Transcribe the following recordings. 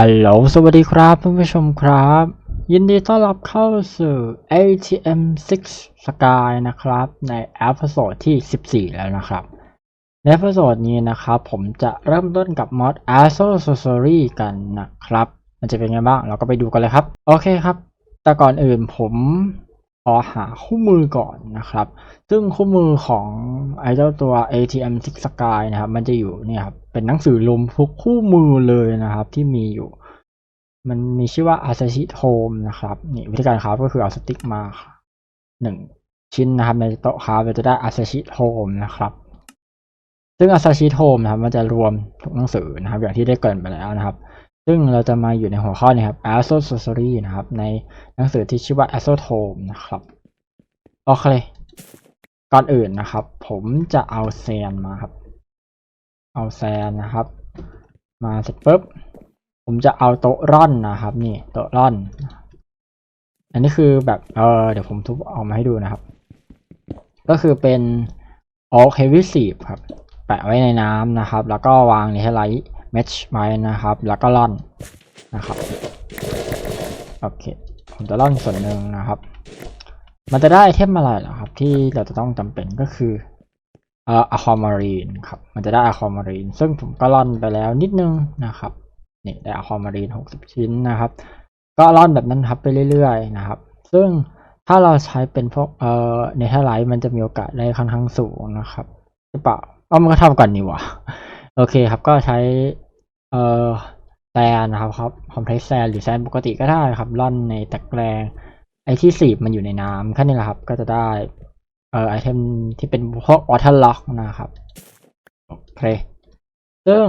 ฮัลโหล สวัสดีครับท่านผู้ชมครับ ยินดีต้อนรับเข้าสู่ ATM 6 Sky นะครับ ในเอพิโซดที่ 14 แล้วนะครับ ในเอพิโซดนี้นะครับ ผมจะเริ่มต้นกับมอด a s o Sorcery กันนะครับ มันจะเป็นไงบ้าง เราก็ไปดูกันเลยครับ โอเคครับ แต่ก่อนอื่นผม ขอหาคู่มือก่อนนะครับ ซึ่งคู่มือของไอเจ้าตัว ATM 6 Sky นะครับ มันจะอยู่เนี่ยครับ เป็นหนังสือรวมทุกคู่มือเลยนะครับ ที่มีอยู่ มันมีชื่อว่า a s a s h i Home นะครับ นี่วิธีการคราฟก็คือเอาสติ๊กมาหนึ่งชิ้นนะครับในโต๊ะคราฟเราจะได้ a s a s h i Home นะครับ ซึ่ง a s a s h i Home นะครับ มันจะรวมทุกหนังสือนะครับ อย่างที่ได้เกรินไปแล้วนะครับ ซึ่งเราจะมาอยู่ในหัวข้อนี้ครับ a s o Sorcery นะครับ ในหนังสือที่ชื่อว่า a s o Home นะครับ โอเค ก่อนอื่นนะครับ ผมจะเอาแซนมาครับ เอาแซนนะครับ มาเสร็จปุ๊บ ผมจะเอาโต๊ะร่อนนะครับ นี่โต๊ะร่อน อันนี้คือแบบ เออเดี๋ยวผมทุบออกมาให้ดูนะครับ ก็คือเป็นโอ๊กเฮฟวี่ซีครับ แปะไว้ในน้ำนะครับ แล้วก็วางในไลท์ เมชไว้นะครับ แล้วก็ร่อนนะครับ โอเค ผมจะร่อนส่วนหนึ่งนะครับ มันจะได้ไอเทมอะไรเหรอครับ ที่เราจะต้องจำเป็นก็คือเอ่ออะคอมารีนครับ มันจะได้อะคอมารีน ซึ่งผมก็ร่อนไปแล้วนิดนึงนะครับ นี่ได้อะคอมารีนหกสิบชิ้นนะครับ ก็ร่อนแบบนั้นครับไปเรื่อยๆนะครับ ซึ่งถ้าเราใช้เป็นพวกเอ่อเนเธอร์ไลท์มันจะมีโอกาสได้ค่อนข้างสูงนะครับหรือเปล่าเอามันก็เท่ากันนี่หว่า โอเคครับก็ใช้ เอ่อแซนนะครับครับคอมเพรสแซนหรือแซนปกติก็ได้ครับร่อนในตะแกรงไอที่สีบมันอยู่ในน้ำแค่นี้แหละครับ ก็จะได้เอ่อไอเทมที่เป็นพวกวอเตอร์ล็อกนะครับโอเคซึ่ง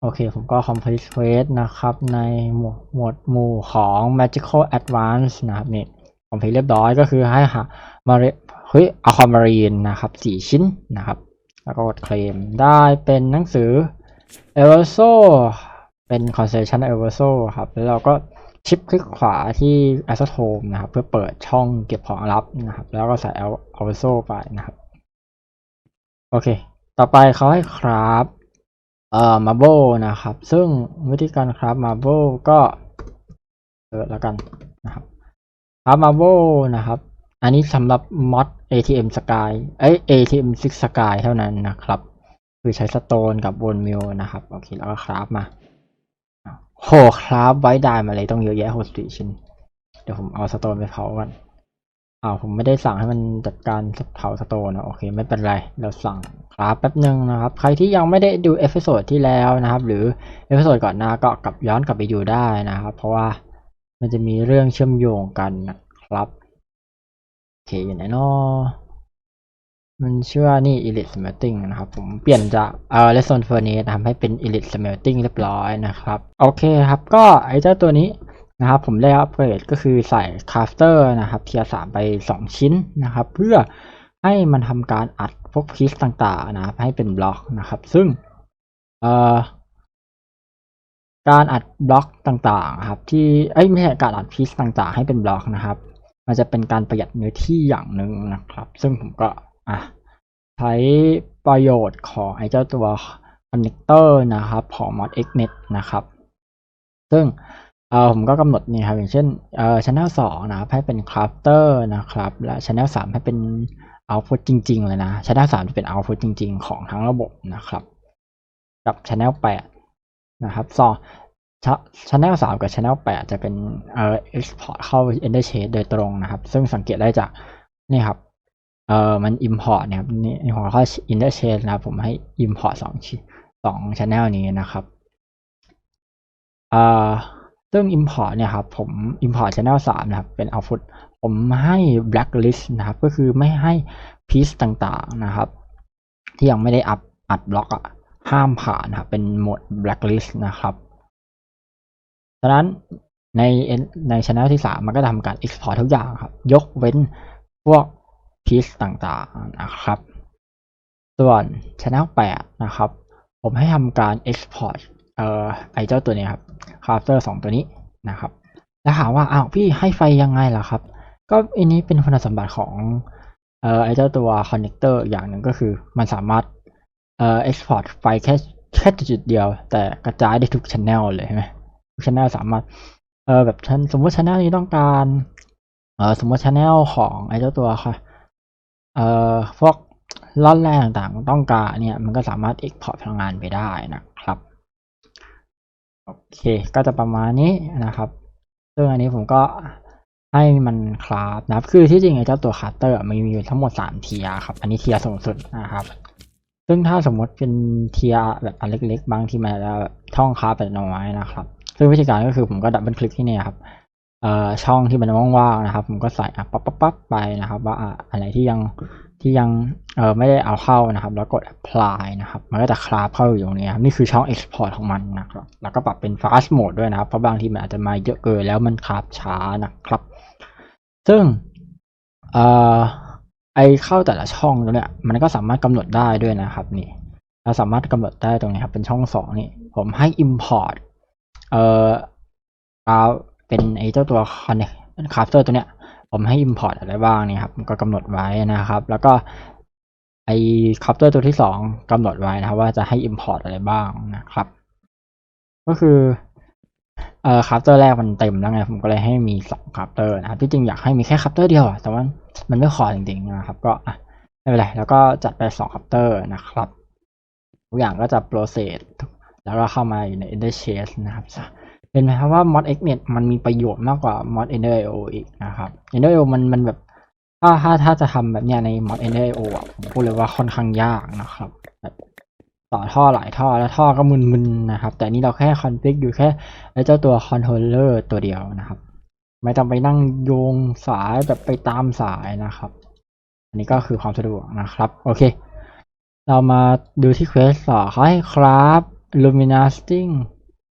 โอเค ผมก็ complete quest นะครับ ในหมวดหมวดหมู่ของ magical advance นะครับนี่ complete เรียบร้อยก็คือให้หามาเรเฮ้ย aquamarine นะครับสี่ชิ้นนะครับ แล้วก็กดเคลมได้เป็นหนังสือ e v e r s o เป็น concession e v e r s o ครับ แล้วเราก็ชิปคลิกขวาที่ Asotome นะครับ เพื่อเปิดช่องเก็บของลับนะครับ แล้วก็ใส่ e v e r s o ไปนะครับ โอเค ต่อไปเขาให้ครับเอ่อมาโบนะครับ ซึ่งวิธีการครับมาโบก็เออแล้วกันนะครับครับมาโบนะครับ อันนี้สำหรับมอด ATM Sky เอ้ย ATM 6 Sky เท่านั้นนะครับ คือใช้สโตนกับบนมิลนะครับโอเคแล้วก็คราฟมาโหคราฟไว้ได้มาเลยต้องเยอะแยะหกสิบชิ้น เดี๋ยวผมเอาสโตนไปเผากันอ้าวผมไม่ได้สั่งให้มันจัดการเผาสโตนนะโอเคไม่เป็นไรเราสั่งคราฟแป๊บหนึ่งนะครับ ใครที่ยังไม่ได้ดูเอพิโซดที่แล้วนะครับ หรือเอพิโซดก่อนหน้าก็กลับย้อนกลับไปดูได้นะครับ เพราะว่ามันจะมีเรื่องเชื่อมโยงกันนะครับโอเคอยู่ไหนเนาะ มันชื่อว่านี่ Elite Smelting นะครับ ผมเปลี่ยนจากเอ่อ Redstone Furnace ทำให้เป็น Elite Smelting เรียบร้อยนะครับ โอเคครับ ก็ไอ้เจ้าตัวนี้นะครับ ผมได้อัปเกรดก็คือใส่ Crafter นะครับเทียสามไป 2 ชิ้นนะครับ เพื่อให้มันทำการอัดพวกพีซต่างๆนะครับ ให้เป็นบล็อกนะครับ ซึ่งเอ่อการอัดบล็อกต่างๆครับ ที่เอ้ยไม่ใช่การอัดพีซต่างๆ ให้เป็นบล็อกนะครับ มันจะเป็นการประหยัดเนื้อที่อย่างหนึ่งนะครับ ซึ่งผมก็ อะใช้ประโยชน์ของไอ้เจ้าตัวคอนเนคเตอร์นะครับของ mod xnet นะครับ ซึ่งเออผมก็กำหนดนี่ครับ อย่างเช่นเออ channel สองนะครับให้เป็น crafter นะครับ และ channel สามให้เป็น output จริง ๆ เลยนะ channel สามจะเป็น output จริง ๆ ของทั้งระบบนะครับ กับ channel แปดนะครับสองช channel สามกับ channel แปดจะเป็นเอ่อ export เข้า ender shade โดยตรงนะครับ ซึ่งสังเกตได้จากนี่ครับ เออมัน import เนี่ยครับในหัวข้อ ender shade นะครับผมให้ import สองชิ้นสอง channel นี้นะครับเอ่อซึ่ง import เนี่ยครับผม import channel สามนะครับ เป็น output ผมให้ blacklist นะครับ ก็คือไม่ให้ piece ต่างๆนะครับ ที่ยังไม่ได้อัพอัดบล็อกอะห้ามผ่านนะครับ เป็นโหมด blacklist นะครับฉะนั้นในใน channel ที่สามมันก็ทำการ export ทุกอย่างครับ ยกเว้นพวก piece ต่างๆนะครับ ส่วน channel แปดนะครับ ผมให้ทำการ export เอ่อไอเจ้าตัวนี้ครับ crafter สองตัวนี้นะครับแล้วถามว่าอ้าวพี่ให้ไฟยังไงล่ะครับ ก็อันนี้เป็นคุณสมบัติของเอ่อไอเจ้าตัวคอนเนคเตอร์อย่างหนึ่งก็คือมันสามารถเอ่อ export ไฟแค่แค่จุดเดียว แต่กระจายได้ทุก channel เลยใช่ไหมชแนลสามารถเออแบบฉันสมมติชแนลนี้ต้องการเออสมมติชแนลของไอเจ้าตัวค่ะ เอ่อพวกร่อนแร่ต่างๆ ต้องการเนี่ยมันก็สามารถ export พลังงานไปได้นะครับโอเคก็จะประมาณนี้นะครับ ซึ่งอันนี้ผมก็ให้มันคราฟนะครับ คือที่จริงไอ้เจ้าตัวคาร์เตอร์มันมีอยู่ทั้งหมดสามเทียครับ อันนี้เทียสูงสุดนะครับ ซึ่งถ้าสมมติเป็นเทียแบบอันเล็กๆ บางที่มันจะท่องคราฟแบบน้อยนะครับ ซึ่งวิธีการก็คือผมก็ดับเบิลคลิกที่นี่ครับ ช่องที่มันว่างๆนะครับ ผมก็ใส่ปั๊บปั๊บปั๊บไปนะครับ ว่าอะไรที่ยังที่ยังเออไม่ได้เอาเข้านะครับ แล้วกด apply นะครับ มันก็จะคราฟเข้าอยู่ตรงนี้ครับนี่คือช่อง export ของมันนะครับ แล้วก็ปรับเป็น fast mode ด้วยนะครับ เพราะบางทีมันอาจจะมาเยอะเกินแล้วมันคราฟช้านะครับ ซึ่งเออไอเข้าแต่ละช่องตรงเนี้ยมันก็สามารถกำหนดได้ด้วยนะครับนี่เราสามารถกำหนดได้ตรงนี้ครับเป็นช่องสองนี่ผมให้ import เอ่อเอา เป็นไอ้เจ้าตัว connect crafter ตัวเนี้ย ผมให้ import อะไรบ้างนี่ครับก็กำหนดไว้นะครับ แล้วก็ไอ้ crafter ตัวที่สองกำหนดไว้นะครับ ว่าจะให้ import อะไรบ้างนะครับ ก็คือเอ่อ crafter แรกมันเต็มแล้วไงผมก็เลยให้มีสอง crafter นะครับที่จริงอยากให้มีแค่ crafter เดียวแต่ว่ามันไม่พอจริงๆนะครับ ก็อะไม่เป็นไรแล้วก็จัดไปสอง crafter นะครับทุกอย่างก็จะ process แล้วก็เข้ามาอยู่ใน Ender Chest นะครับ เห็นไหมครับว่า mod x เนี่ยมันมีประโยชน์มากกว่า mod ender io อีกนะครับ ender io มันมันแบบถ้าถ้าถ้าจะทำแบบเนี้ยใน mod ender io อะผมพูดเลยว่าค่อนข้างยากนะครับแบบต่อท่อหลายท่อแล้วท่อก็มึนๆนะครับ แต่นี่เราแค่คอนฟิกอยู่แค่ไอ้เจ้าตัว controller ตัวเดียวนะครับ ไม่ต้องไปนั่งโยงสายแบบไปตามสายนะครับ อันนี้ก็คือความสะดวกนะครับ โอเค เรามาดูที่ quest ต่อเขาให้ครับ luminescing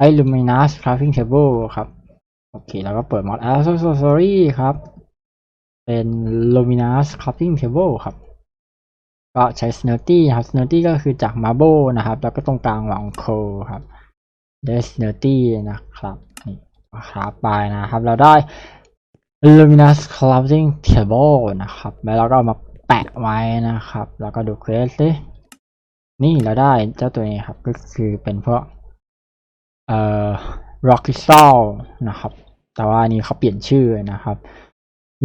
ไอ้ luminous crafting table ครับ โอเค แล้วก็เปิด mod accessory ครับ เป็น luminous crafting table ครับ ก็ใช้ snurty ครับ snurty ก็คือจาก marble นะครับ แล้วก็ตรงกลางวาง coal ครับได้ snurty นะครับ นี่ครับไปนะครับ เราได้ luminous crafting table นะครับ แล้วเราก็เอามาแปะไว้นะครับ แล้วก็ดู quest สินี่เราได้เจ้าตัวนี้ครับ ก็คือเป็นพวก เอ่อ Rocky s a l นะครับ แต่ว่านี้เขาเปลี่ยนชื่อนะครับ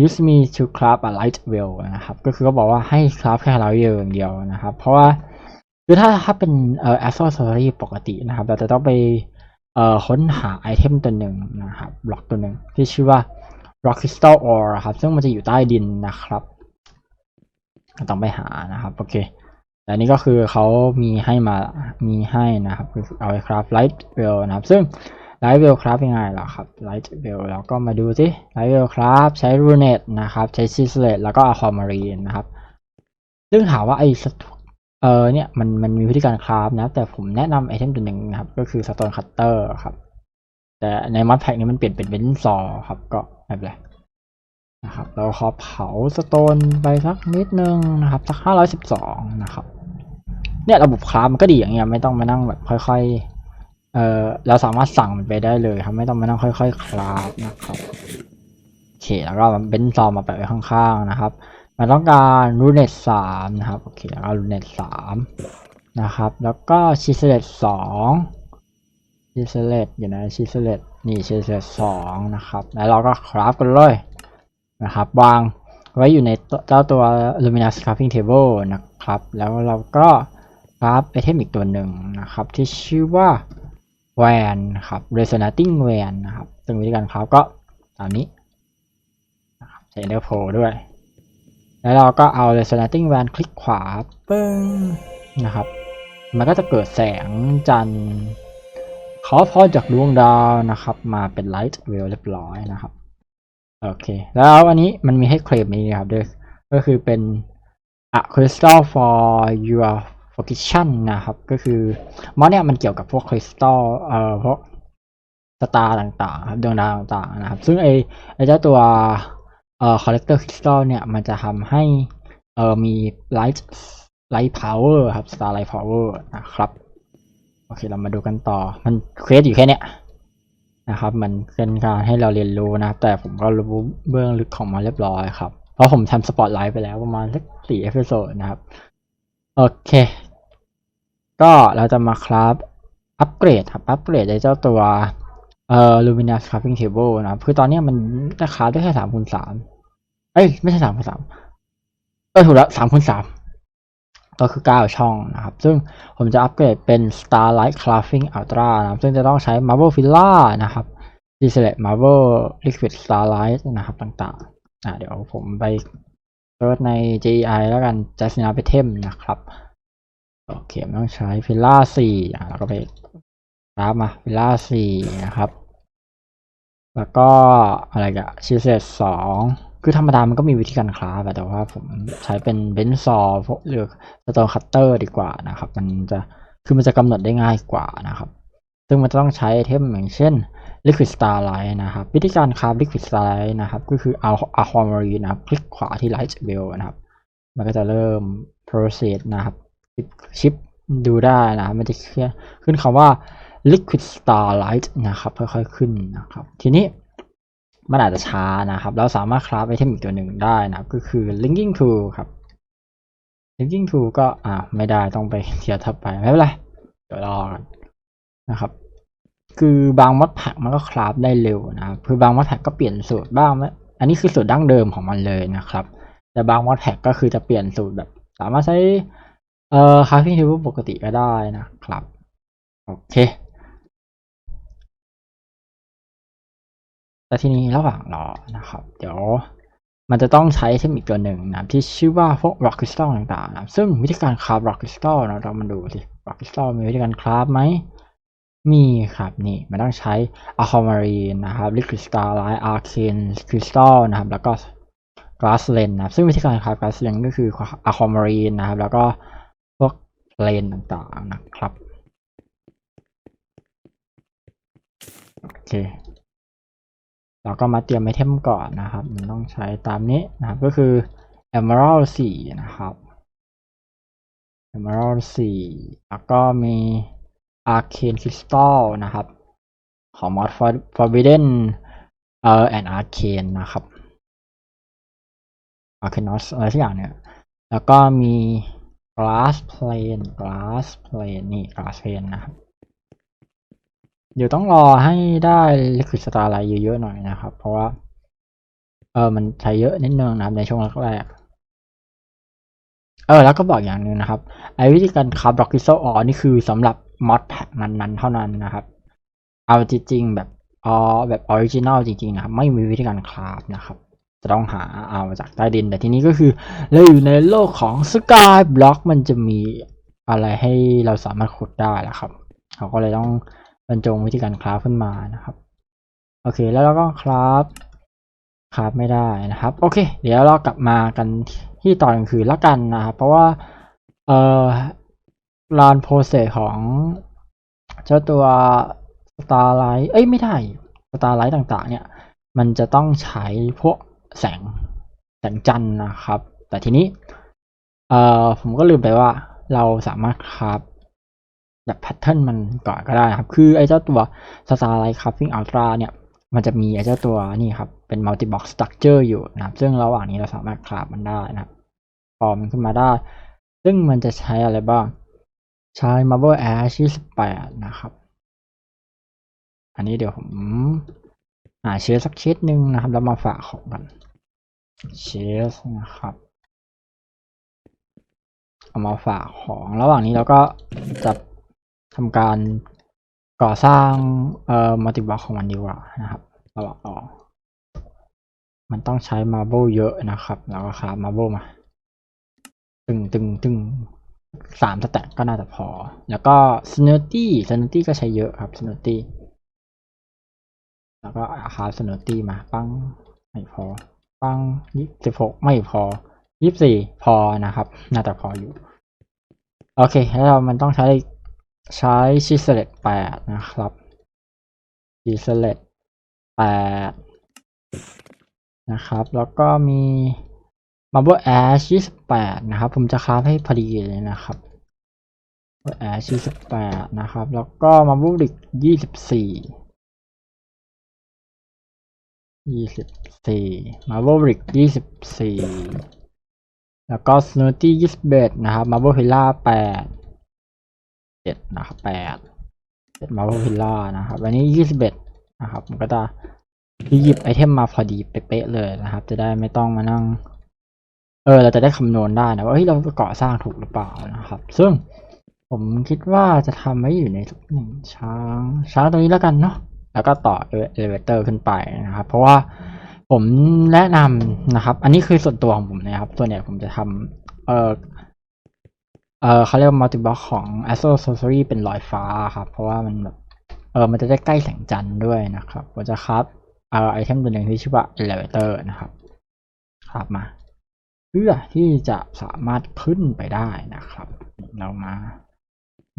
use me to craft a light well นะครับ ก็คือเขาบอกว่าให้ craft แค่ light well อย่างเดียวนะครับ เพราะว่าคือถ้าถ้าเป็นเอ่อ accessory ปกตินะครับ เราจะต้องไปเอ่อค้นหาไอเทมตัวหนึ่งนะครับบล็อกตัวหนึ่งที่ชื่อว่า rock crystal ore ครับ ซึ่งมันจะอยู่ใต้ดินนะครับ ต้องไปหานะครับ โอเค อันนี้ก็คือเขามีให้มามีให้นะครับคือเอาไปคราฟไลท์เวลนะครับ ซึ่งไลท์เวลคราฟยังไงล่ะครับไลท์เวลเราก็มาดูสิไลท์เวลคราฟใช้รูเนตนะครับ ใช้ซิสเลตแล้วก็อะคอมารีนนะครับ ซึ่งถามว่าไอ้เออเนี่ยมันมันมีวิธีการคราฟนะ แต่ผมแนะนำไอเทมตัวหนึ่งนะครับ ก็คือสโตนคัตเตอร์ครับ แต่ในมัดแพ็กนี้มันเปลี่ยนเป็นเบนซอครับ ก็ไม่เป็นไร นะครับเราขอเผาสโตนไปสักนิดนึงนะครับสักห้าร้อยสิบสองนะครับเนี่ยระบบคราฟมันก็ดีอย่างเงี้ยไม่ต้องมานั่งแบบค่อยๆเออเราสามารถสั่งมันไปได้เลยครับไม่ต้องมานั่งค่อย ๆ คราฟนะครับโอเคแล้วก็เบนซอมมาแปะไว้ข้างๆนะครับมันต้องการรูเนตสามนะครับโอเคแล้วก็รูเนตสามนะครับ แล้วก็ชิสเลตสองชิสเลตอยู่ไหนชิสเลตนี่ชิสเลตสองนะครับ แล้วเราก็คราฟกันเลย นะครับวางไว้อยู่ในเจ้าตัว Luminous Crafting Table นะครับ แล้วเราก็คราฟไอเทมอีกตัวหนึ่งนะครับ ที่ชื่อว่าแวนครับ Resonating Van นะครับซึ่งวิธีการคราฟก็ตามนี้นะครับใช้ Ender p o ด้วย แล้วเราก็เอา Resonating Van คลิกขวาปึ้งนะครับ มันก็จะเกิดแสงจันทร์ขอพรจากดวงดาวนะครับ มาเป็น Light Well เรียบร้อยนะครับ โอเค แล้วอันนี้มันมีให้เคลมนี้นะครับด้วยก็คือเป็น a crystal for your fortune นะครับ ก็คือมอสเนี่ยมันเกี่ยวกับพวกคริสตัลเอ่อพวกสตาร์ต่างๆครับดวงดาวต่างๆนะครับ ซึ่งไอไอเจ้าตัวเอ่อ collector crystal เนี่ยมันจะทำให้เอ่อมี light light power ครับ star light power นะครับ โอเคเรามาดูกันต่อมันเควสอยู่แค่เนี้ย นะครับ มันเป็นการให้เราเรียนรู้นะ แต่ผมก็รู้เบื้องลึกของมันเรียบร้อยครับ เพราะผมทำสปอตไลท์ไปแล้วประมาณสักสี่เอพิโซดนะครับ โอเค ก็เราจะมาครับอัปเกรดครับ อัปเกรดในเจ้าตัวเอ่อ luminous crafting table นะครับ คือตอนนี้มันจะคาได้แค่สามคูณสามเอ้ย ไม่ใช่สามคูณสามเออถูกแล้วสามคูณสาม ก็คือเก้าช่องนะครับ ซึ่งผมจะอัปเกรดเป็น starlight crafting ultra นะครับ ซึ่งจะต้องใช้ marble villa นะครับ d e s e l e t marble liquid starlight นะครับ ต่างๆอ่าเดี๋ยวผมไปเปิดใน GI แล้วกัน just now item นะครับ โอเคต้องใช้ villa สี่อะแล้วก็ไปรับมา villa สี่นะครับ แล้วก็อะไรกันชิเซตสอง คือธรรมดามันก็มีวิธีการคราฟแต่ว่าผมใช้เป็นเบนซอพวกหรือสโตนคัตเตอร์ดีกว่านะครับ มันจะคือมันจะกำหนดได้ง่ายกว่านะครับ ซึ่งมันจะต้องใช้ไอเทมอย่างเช่น Liquid Starlight นะครับ วิธีการคราฟ Liquid Starlight นะครับ ก็คือเอา Aquamarine นะครับ คลิกขวาที่ Light Bell นะครับ มันก็จะเริ่ม process นะครับชิปดูได้นะครับมันจะขึ้นขึ้นคำว่า liquid starlight นะครับ ค่อยๆขึ้นนะครับ ทีนี้ มันอาจจะช้านะครับ เราสามารถคราฟไอเทมอีกตัวหนึ่งได้นะครับ ก็คือ linking tool ครับ linking tool ก็อ่าไม่ได้ต้องไปเทียบทับไปไม่เป็นไรเดี๋ยวรอกันนะครับ คือบางมัดแพ็กมันก็คราฟได้เร็วนะครับคือบางมัดแพ็กก็เปลี่ยนสูตรบ้างไหมอันนี้คือสูตรดั้งเดิมของมันเลยนะครับ แต่บางมัดแพ็กก็คือจะเปลี่ยนสูตรแบบ สามารถใช้เอ่อ crafting table ปกติก็ได้นะครับ โอเค แต่ทีนี้ระหว่างรอนะครับ เดี๋ยวมันจะต้องใช้เทคนิคตัวหนึ่งนะครับที่ชื่อว่าพวก rock crystal ต่างๆนะซึ่งวิธีการคราฟ rock crystal นะเรามาดูสิ rock crystal มีวิธีการคราฟไหมมีครับนี่มันต้องใช้ aquamarine นะครับ liquid starlight arcane crystal นะครับ แล้วก็ glass lens นะครับซึ่งวิธีการคราฟ glass lens ก็คือ aquamarine นะครับ แล้วก็พวกเลนต่างๆนะครับโอเค เราก็มาเตรียมไอเทมก่อนนะครับ มันต้องใช้ตามนี้นะครับ ก็คือ emerald 4 นะครับ emerald 4 แล้วก็มี arcane crystal นะครับ ของ mod forbidden เอ่อ and arcane นะครับ arcanos อะไรสักอย่างเนี่ย แล้วก็มี glass plane glass plane นี่ glass plane นะครับ เดี๋ยวต้องรอให้ได้ liquid starlight เยอะๆหน่อยนะครับ เพราะว่า เออมันใช้เยอะนิดนึงนะครับในช่วงแรกๆเออแล้วก็บอกอย่างหนึ่งนะครับ ไอ้วิธีการคาร์บล็อกกิโซออนี่คือสำหรับมอดแพ็กนั้นๆ เท่านั้นนะครับ เอาจริงๆแบบอ๋อแบบออริจินอลจริงๆนะครับ ไม่มีวิธีการคราฟนะครับ จะต้องหาเอาจากใต้ดิน แต่ทีนี้ก็คือเราอยู่ในโลกของสกายบล็อกมันจะมีอะไรให้เราสามารถขุดได้แล้วครับ เขาก็เลยต้อง บรรจงวิธีการคราฟขึ้นมานะครับ โอเค แล้วเราก็คราฟคราฟไม่ได้นะครับ โอเค เดี๋ยวเรากลับมากันที่ตอนกลางคืนละกันนะครับ เพราะว่า เอ่อลานโปรเซสของเจ้าตัว Starlight เอ้ยไม่ได้ Starlight ต่างๆ เนี่ย มันจะต้องใช้พวกแสงแสงจันทร์นะครับ แต่ทีนี้ เอ่อผมก็ลืมไปว่าเราสามารถคราฟ แบบแพทเทิร์นมันก่อนก็ได้นะครับ คือไอ้เจ้าตัว Starlight Crafting Ultra เนี่ย มันจะมีไอ้เจ้าตัวนี่ครับ เป็น multi box structure อยู่นะครับ ซึ่งระหว่างนี้เราสามารถคราฟมันได้นะครับพอมันขึ้นมาได้ ซึ่งมันจะใช้อะไรบ้าง ใช้ Marble Ash 28 นะครับ อันนี้เดี๋ยวผมหาเชสสักเชสหนึ่งนะครับ แล้วมาฝากของกันเชสนะครับ เอามาฝากของระหว่างนี้เราก็จะ ทำการก่อสร้างเอ่อมัลติบล็อกของมันดีกว่านะครับระหว่างรอมันต้องใช้มาร์เบลเยอะนะครับแล้วก็คราฟมาร์เบลมา ตึงตึงตึงสามสแต็กก็น่าจะพอ แล้วก็สเนอตี้สเนอตี้ก็ใช้เยอะครับสเนอตี้แล้วก็คราฟสเนอตี้มาปังไม่พอ ปังยี่สิบหกไม่พอยี่สิบสี่พอนะครับ น่าจะพออยู่ โอเค แล้วมันต้องใช้ ใช้ชิสเลตแปดนะครับชิสเลตแปดนะครับ แล้วก็มี Marble Ash 28นะครับ ผมจะคราฟให้พอดีเลยนะครับ Marble Ash 28นะครับ แล้วก็ Marble Brick 24 24 Marble Brick 24แล้วก็ Snooty 21นะครับ Marble Villa 8 7นะครับ8 7 Marble Villa นะครับอันนี้21นะครับมันก็จะหยิบไอเทมมาพอดีเป๊ะเลยนะครับ จะได้ไม่ต้องมานั่ง เออ เราจะได้คำนวณได้นะว่าเฮ้ยเราก่อสร้างถูกหรือเปล่านะครับ ซึ่งผมคิดว่าจะทำไว้อยู่ในทุกหนึ่งช้างช้างตรงนี้แล้วกันเนาะแล้วก็ต่อเอเลเวเตอร์ขึ้นไปนะครับ เพราะว่าผมแนะนำนะครับ อันนี้คือส่วนตัวของผมนะครับ ส่วนใหญ่ผมจะทำเออ เออเขาเรียกว่ามัลติบล็อกของ a s t r o Sorcery เป็นลอยฟ้าครับ เพราะว่ามันแบบเออมันจะได้ใกล้แสงจันทร์ด้วยนะครับผมจะครับเอ่อไอเทมตัวหนึ่งที่ชื่อว่า elevator นะครับ ครับมา เพื่อที่จะสามารถขึ้นไปได้นะครับ เรามา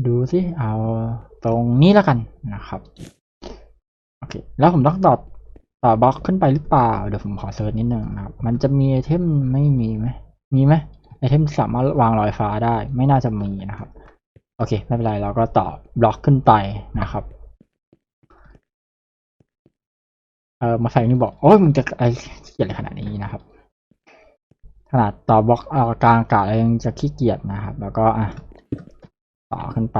ดูสิเอาตรงนี้แล้วกันนะครับโอเคแล้วผมต้องต่อต่อบล็อกขึ้นไปหรือเปล่า เดี๋ยวผมขอเซิร์ชนิดหนึ่งนะครับ มันจะมีไอเทมไม่มีไหมมีไหม ไอเทมสามารถวางลอยฟ้าได้ ไม่น่าจะมีนะครับ โอเค ไม่เป็นไร เราก็ต่อบล็อกขึ้นไปนะครับ เออมาใส่นี่บอก โอ้ยมึงจะไอเขียนขนาดนี้นะครับ ขนาดต่อบล็อกเอากลางอากาศเรายังจะขี้เกียจนะครับ แล้วก็อะต่อขึ้นไป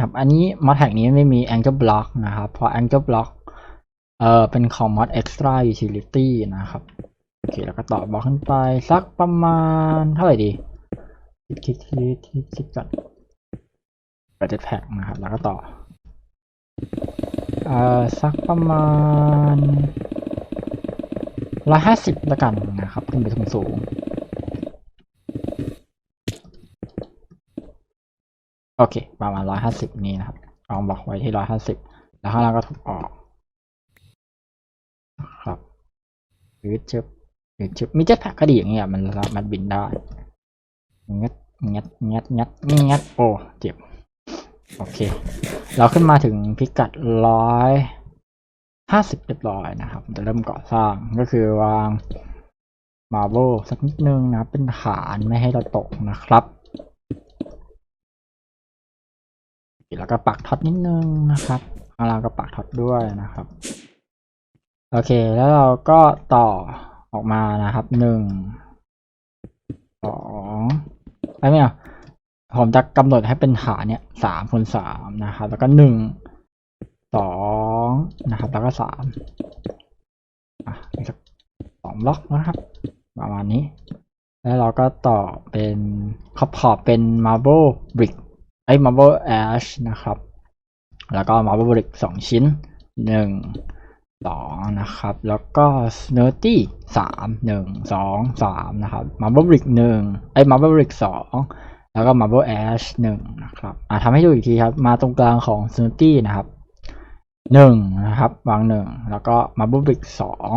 ครับ อันนี้มอดแท็กนี้ไม่มี Angle Block นะครับ เพราะ Angle Block เออเป็นของ mod extra utility นะครับ โอเคแล้วก็ต่อบล็อกขึ้นไปสักประมาณเท่าไหร่ดีคิดคิดคิดคิดคิดก่อนเปิดแพ็กนะครับ แล้วก็ต่อเอ่อสักประมาณร้อยห้าสิบละกันนะครับ ขึ้นไปสูงสูงโอเค ประมาณร้อยห้าสิบนี้นะครับลองบอกไว้ที่ร้อยห้าสิบแล้วข้างล่างก็ทุบออกครับหรือเจ็บ หรือเจ็บมีเจ็ตแพ็กก็ดีอย่างเงี้ยมันสามารถบินได้งัดงัดงัดงัดงัดโอ้เจ็บโอเค เราขึ้นมาถึงพิกัดร้อยห้าสิบเรียบร้อยนะครับจะเริ่มก่อสร้างก็คือวางมาโบสักนิดนึงนะเป็นฐานไม่ให้เราตกนะครับแล้วก็ปักท็อตนิดนึงนะครับข้างล่างก็ปักท็อตด้วยนะครับ โอเค แล้วเราก็ต่อ ออกมานะครับหนึ่งสองไปไหมอะผมจะกำหนดให้เป็นฐานเนี่ยสามคูณสามนะครับ แล้วก็หนึ่งสองนะครับ แล้วก็สามอะอีกสักสองบล็อกนะครับ ประมาณนี้ แล้วเราก็ต่อเป็นขอบขอบเป็น marble brick ไอ้ marble ash นะครับ แล้วก็ marble brick สองชิ้นหนึ่ง สองนะครับ แล้วก็ snurty สามหนึ่งสองสามนะครับ marble brick หนึ่งไอ้ marble brick สองแล้วก็ marble ash หนึ่งนะครับอ่าทำให้ดูอีกทีครับ มาตรงกลางของ snurty นะครับหนึ่งนะครับ วางหนึ่งแล้วก็ marble brick สอง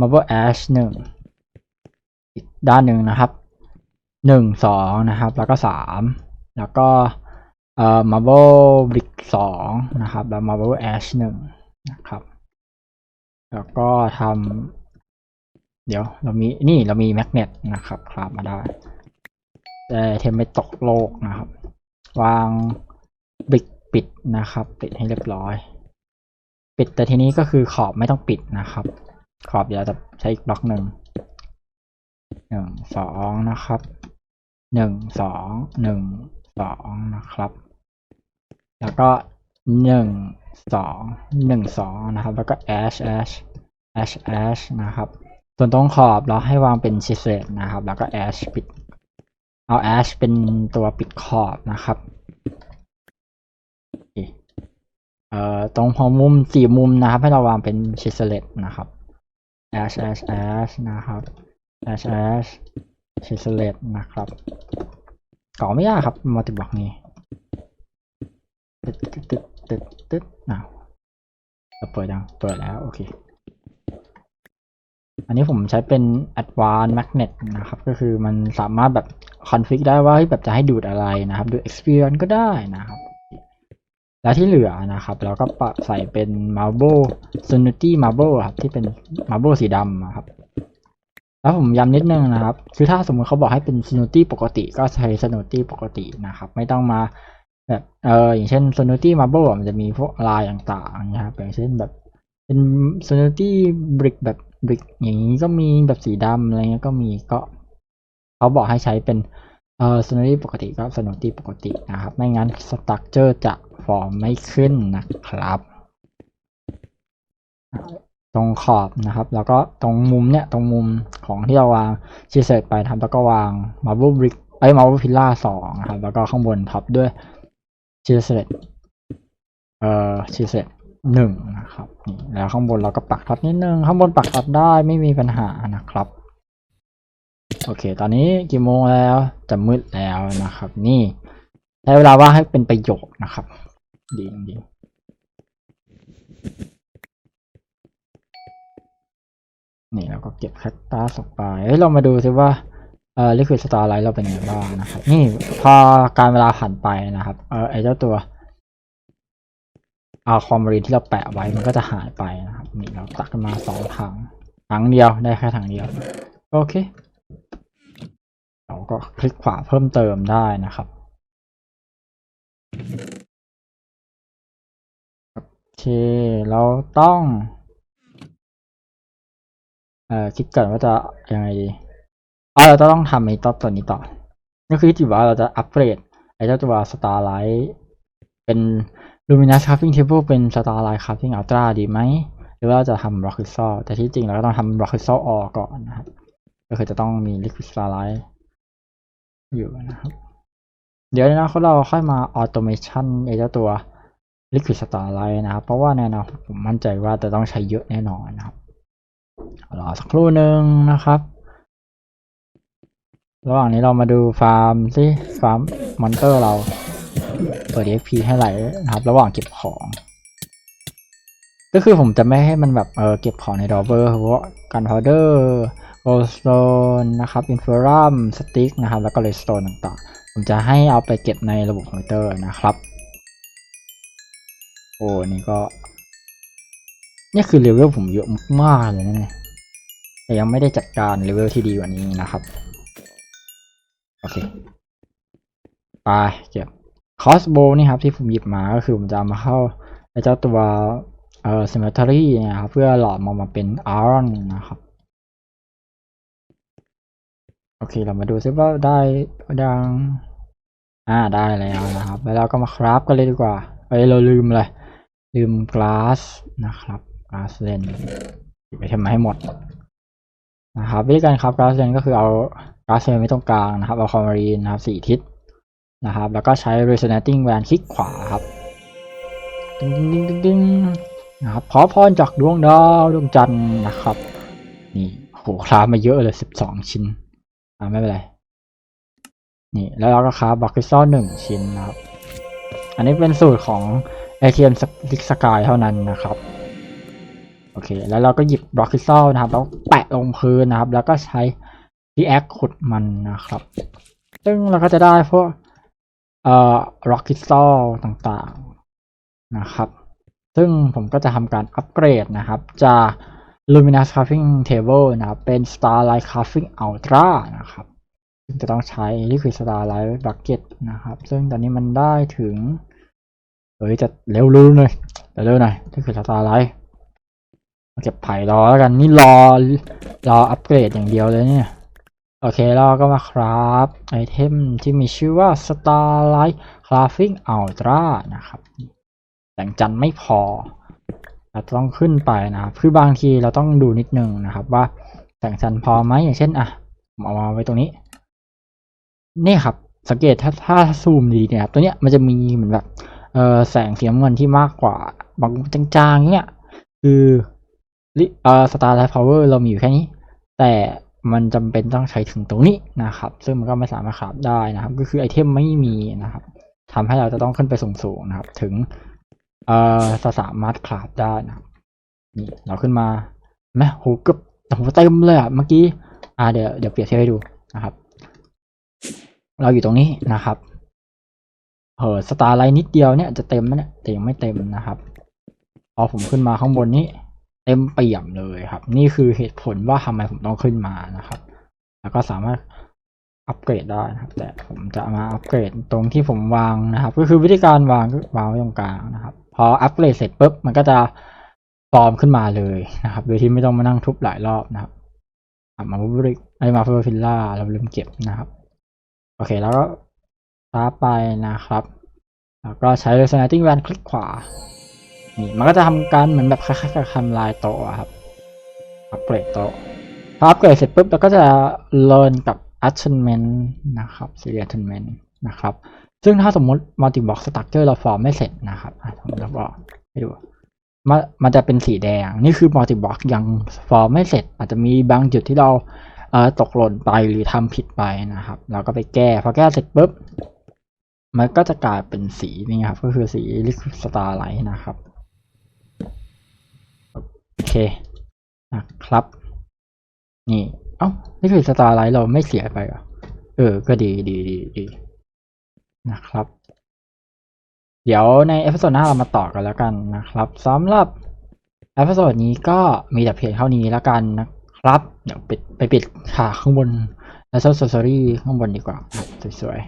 marble ash หนึ่งอีกด้านหนึ่งนะครับหนึ่งสองนะครับ แล้วก็สามแล้วก็เอ่อ marble brick สองนะครับ แล้ว marble ash หนึ่งนะครับ แล้วก็ทำเดี๋ยวเรามีนี่เรามีแมกเนตนะครับคราบมาได้แต่เทมไม่ตกโลกนะครับ วางบิกปิดนะครับ ปิดให้เรียบร้อย ปิดแต่ทีนี้ก็คือขอบไม่ต้องปิดนะครับ ขอบเดี๋ยวจะใช้อีกบล็อกหนึ่งหนึ่งสองนะครับหนึ่งสองหนึ่งสองนะครับ แล้วก็ หนึ่งสองหนึ่งสองนะครับ แล้วก็ ash ash ash ash นะครับ ส่วนตรงขอบเราให้วางเป็นชิเซตนะครับ แล้วก็ ash ปิด เอา ash เป็นตัวปิดขอบนะครับเอ่อตรงหัวมุมสี่มุมนะครับ ให้เราวางเป็นชิเซตนะครับ ash ash ash นะครับ ash ash ชิเซตนะครับก่อไม่ยากครับมัลติบอกนี้ตึ๊ดตึ๊ด ตึ๊ดตึ๊ดอ้าวเราเปิดยังเปิดแล้วโอเค อันนี้ผมใช้เป็น Advanced Magnet นะครับ ก็คือมันสามารถแบบคอนฟิกได้ว่าแบบจะให้ดูดอะไรนะครับดูด Experience ก็ได้นะครับ แล้วที่เหลือนะครับ เราก็ปะใส่เป็น Marble s o n i t y Marble ครับที่เป็น Marble สีดำอะครับ แล้วผมย้ำนิดนึงนะครับ คือถ้าสมมติเขาบอกให้เป็น s o n i t y ปกติก็ใช้ s o n i t y ปกตินะครับ ไม่ต้องมา แบบเอออย่างเช่น Sonuity Marble มันจะมีพวกลายต่างๆนะครับอย่างเช่นแบบเป็น Sonuity Brick แบบ Brick อย่างนี้ก็มีแบบสีดำอะไรเงี้ยก็มีก็เขาบอกให้ใช้เป็นเออ Sonuity ปกติก็ Sonuity ปกตินะครับ ไม่งั้น Structure จะฟอร์มไม่ขึ้นนะครับ ตรงขอบนะครับ แล้วก็ตรงมุมเนี่ย ตรงมุมของที่เราวางชีเซตไปทำแล้วก็วางมาร์บ b บริกไอ้มาร์บ e พิลล่าสองนะครับแล้วก็ข้างบนท็อปด้วย ชีเซตเอ่อชีเซตหนึ่งนะครับนี่แล้วข้างบนเราก็ปักท็อปนิดนึง ข้างบนปักท็อปได้ไม่มีปัญหานะครับ โอเค ตอนนี้กี่โมงแล้วจะมืดแล้วนะครับ นี่ใช้เวลาว่างให้เป็นประโยชน์นะครับ ดีจริงๆนี่เราก็เก็บแคคตัสออกไปเฮ้ยเรามาดูซิว่า เอ่อลิควิดสตาร์ไลท์เราเป็นยังไงบ้างนะครับ นี่พอการเวลาผ่านไปนะครับ เออไอเจ้าตัวอาคอมรีนที่เราแปะไว้มันก็จะหายไปนะครับนี่เราตักขึ้นมาสองถังถังเดียวได้แค่ถังเดียว โอเค เราก็คลิกขวาเพิ่มเติมได้นะครับโอเค เราต้อง เอ่อคิดก่อนว่าจะยังไงดี อ๋อเราจะต้องทำไอ้ตัวตัวนี้ต่อก็คือที่ว่าเราจะอัปเกรดไอ้เจ้าตัว Starlight เป็น Luminous Crafting Table เป็น Starlight Crafting Ultra ดีไหม หรือว่าจะทำ Rock Crystal แต่ที่จริงเราก็ต้องทำ Rock Crystal Ore ก่อนนะครับ ก็คือจะต้องมี Liquid Starlight อยู่นะครับ เดี๋ยวในอนาคตเราค่อยมา Automation ไอ้เจ้าตัว Liquid Starlight นะครับ เพราะว่าในอนาคตผมมั่นใจว่าจะต้องใช้เยอะแน่นอนนะครับรอสักครู่หนึ่งนะครับ ระหว่างนี้เรามาดูฟาร์มที่ฟาร์มมอนเตอร์เรา เปิด EXP ให้ไหลนะครับ ระหว่างเก็บของ ก็คือผมจะไม่ให้มันแบบเออเก็บของในดอเบอร์เพราะกันพาวเดอร์โกลสโตนนะครับอินฟรัมสติ๊กนะครับ แล้วก็เลสโตนต่างๆ ผมจะให้เอาไปเก็บในระบบคอมพิวเตอร์นะครับ โอ้นี่ก็ นี่คือเลเวลผมเยอะมากเลยนะเนี่ยแต่ยังไม่ได้จัดการเลเวลที่ดีกว่านี้นะครับ โอเคไปเก็บคอสโบนี่ครับที่ผมหยิบมาก็คือผมจะมาเข้าไอเจ้าตัวเอ่อ cemetery นะครับเพื่อหลอมออกมาเป็น iron นะครับโอเคเรามาดูซิว่าได้ดังอ่าได้แล้วนะครับ แล้วเราก็มาคราฟกันเลยดีกว่าเอ้ยเราลืมเลยลืม glass นะครับ glass lens ไปทำมาให้หมดนะครับวิธีการครับ glass lens ก็คือเอา glass lens ไว้ตรงกลางนะครับเอาคอมมารีนนะครับสี่ทิศนะครับแล้วก็ใช้ resonating band คลิกขวาครับดึงดึงดึงดึงนะครับขอพรจากดวงดาวดวงจันทร์นะครับนี่โหคราฟมาเยอะเลยสิบสองชิ้นอ่าไม่เป็นไรนี่แล้วเราก็คราฟบัคคิซอหนึ่งชิ้นนะครับ อันนี้เป็นสูตรของ ATM ลิกสกายเท่านั้นนะครับโอเคแล้วเราก็หยิบบล็อกคริสตัลนะครับแล้วแปะลงพื้นนะครับ แล้วก็ใช้ พีแอคขุดมันนะครับ ซึ่งเราก็จะได้พวกเอ่อร็อกคริสตัลต่างๆนะครับ ซึ่งผมก็จะทำการอัปเกรดนะครับ จาก Luminous Crafting Table นะครับ เป็น Starlight Crafting Ultra นะครับซึ่งจะต้องใช้ Liquid Starlight Bucket นะครับ ซึ่งตอนนี้มันได้ถึงเฮ้ยจะเร็วรู้หน่อยเร็วหน่อยนี่คือสตาร์ไลท์เก็บไผ่รอแล้วกันนี่รอรออัปเกรดอย่างเดียวเลยเนี่ย โอเคเราก็มาครับไอเทมที่มีชื่อว่า Starlight Crafting Ultra นะครับแสงจันทร์ไม่พอเราต้องขึ้นไปนะครับ คือบางทีเราต้องดูนิดนึงนะครับว่าแสงจันทร์พอไหมอย่างเช่นอะมเอามาไว้ตรงนี้ นี่ครับ สังเกตถ้าถ้าซูมดีเนี่ยครับตัวเนี้ยมันจะมีเหมือนแบบเออแสงสีน้ำเงินที่มากกว่าบางจางๆเนี่ยคือเออสตาร์ไลท์พาวเวอร์เรามีอยู่แค่นี้ แต่ มันจำเป็นต้องใช้ถึงตรงนี้นะครับ ซึ่งมันก็ไม่สามารถขับได้นะครับ ก็คือไอเทมไม่มีนะครับทำให้เราจะต้องขึ้นไปสูงๆนะครับ ถึงเอ่อสามารถขับได้นะครับนี่เราขึ้นมาแม่โหเกือบโหเต็มเลยอะเมื่อกี้อ่าเดี๋ยวเดี๋ยวเปรียบเทียบให้ดูนะครับ เราอยู่ตรงนี้นะครับเออสตาร์ไลน์นิดเดียวเนี่ยจะเต็มไหมเนี่ยแต่ยังไม่เต็มนะครับ พอผมขึ้นมาข้างบนนี้ เต็มเปี่ยมเลยครับ นี่คือเหตุผลว่าทำไมผมต้องขึ้นมานะครับ แล้วก็สามารถอัปเกรดได้นะครับ แต่ผมจะมาอัปเกรดตรงที่ผมวางนะครับ ก็คือวิธีการวางก็วางไว้ตรงกลางนะครับ พออัปเกรดเสร็จปุ๊บมันก็จะฟอร์มขึ้นมาเลยนะครับ โดยที่ไม่ต้องมานั่งทุบหลายรอบนะครับมาบริกไอมาเฟอร์ฟิลล่าเราลืมเก็บนะครับ โอเคแล้วก็ตาไปนะครับ แล้วก็ใช้ resonating band คลิกขวา นี่มันก็จะทำการเหมือนแบบคล้ายๆกับทำลายโต๊ะครับอัปเกรดโต๊ะพออัปเกรดเสร็จปุ๊บเราก็จะเลินกับ attachment นะครับ serial attachment นะครับ ซึ่งถ้าสมมติ multi box structure เราฟอร์มไม่เสร็จนะครับผมจะบอกให้ดูมันมันจะเป็นสีแดง นี่คือ multi box ยังฟอร์มไม่เสร็จ อาจจะมีบางจุดที่เราเออตกหล่นไปหรือทำผิดไปนะครับ เราก็ไปแก้ พอแก้เสร็จปุ๊บ มันก็จะกลายเป็นสีนี่ครับ ก็คือสี liquid starlight นะครับ โอเคนะครับ นี่ เอ้า นี่คือสตาร์ไลท์เราไม่เสียไปเหรอเออ ก็ดีดีดีดีนะครับ เดี๋ยวในเอพิโซดหน้าเรามาต่อกันแล้วกันนะครับสำหรับเอพิโซดนี้ก็มีแต่เพียงเท่านี้แล้วกันนะครับ เดี๋ยวปิดไปปิดขาข้างบนแล้วโซซอรี่ข้างบนดีกว่าสวย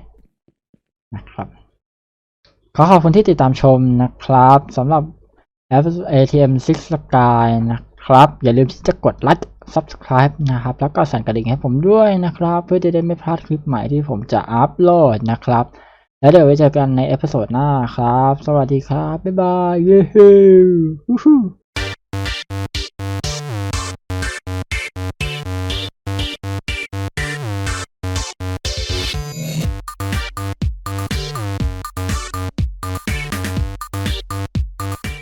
ๆนะครับ ขอขอบคุณที่ติดตามชมนะครับสำหรับ แอป ATM 6 Sky นะครับ อย่าลืมที่จะกดไลค์ Subscribe นะครับ แล้วก็สั่นกระดิ่งให้ผมด้วยนะครับ เพื่อจะได้ไม่พลาดคลิปใหม่ที่ผมจะอัปโหลดนะครับ แล้วเดี๋ยวไว้เจอกันในเอพิโซดหน้าครับ สวัสดีครับ บ๊ายบาย เย้ฮู้